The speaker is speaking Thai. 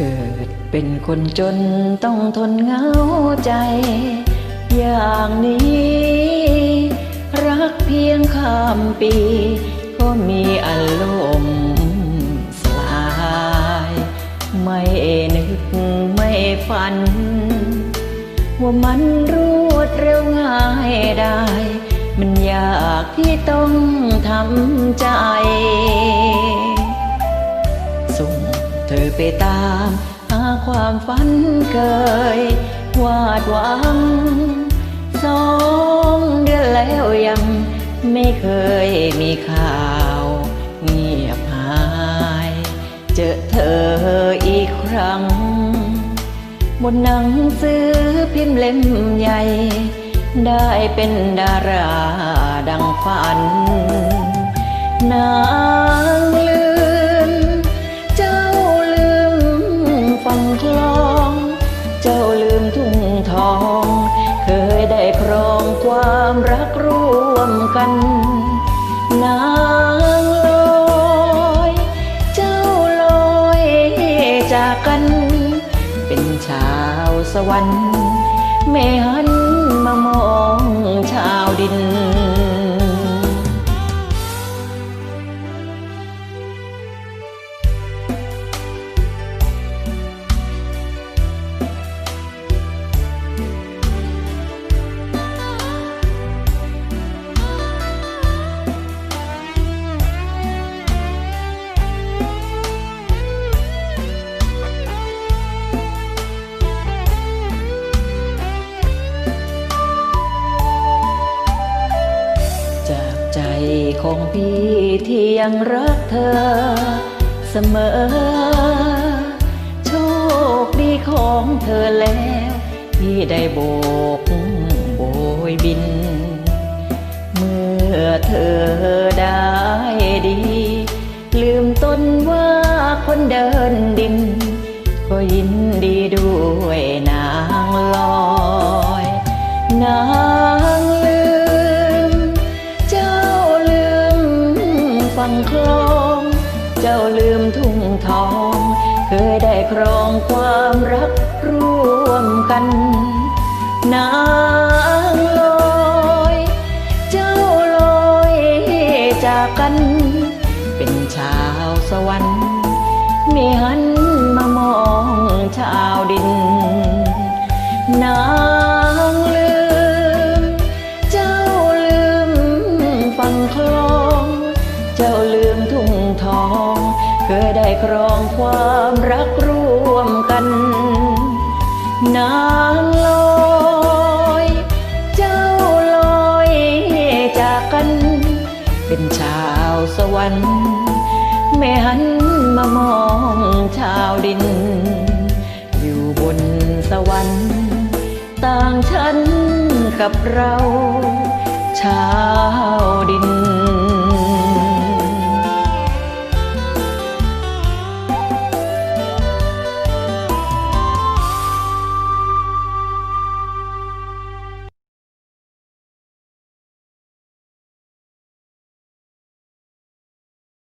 เกิดเป็นคนจนต้องทนเหงาใจ อย่างนี้ รักเพียงข้ามปี ก็มีอารมณ์สลาย ไม่นึกไม่ฝัน ว่ามันรวดเร็วง่ายได้ มันยากที่ต้องทำใจ เธอไปตามหาความฝันเคยวาดหวังสองเดือนแล้วยังไม่เคยมีข่าว เงียบหาย เจอเธออีกครั้ง บนหนังสือพิมพ์เล่มใหญ่ ได้เป็นดาราดังฝัน มทุ่งทอง เคยได้ครองความรักร่วมกันนางลอย เจ้าลอยจากกัน เป็นชาวสวรรค์แม่หัน ของพี่ที่ยังรักเธอ เสมอ โชคดีของเธอแล้ว ที่ได้โบกโบยบิน เมื่อเธอได้ดี ลืมต้นว่าคนเดินดิน ก็ยินดีด้วยนางลอยนาง คลอง เจ้าลืมทุ่งทอง เคยได้ครองความรักร่วมกันนางลอย เจ้าลอยจากกัน เป็นชาวสวรรค์ไม่หันมามองชา เจ้าลืมทุ่งทอง เคยได้ครองความรักร่วมกัน นางลอย เจ้าลอยจากกัน เป็นชาวสวรรค์ไม่หันมามองชาวดิน อยู่บนสวรรค์ ต่างฉันกับเรา ชาวดิน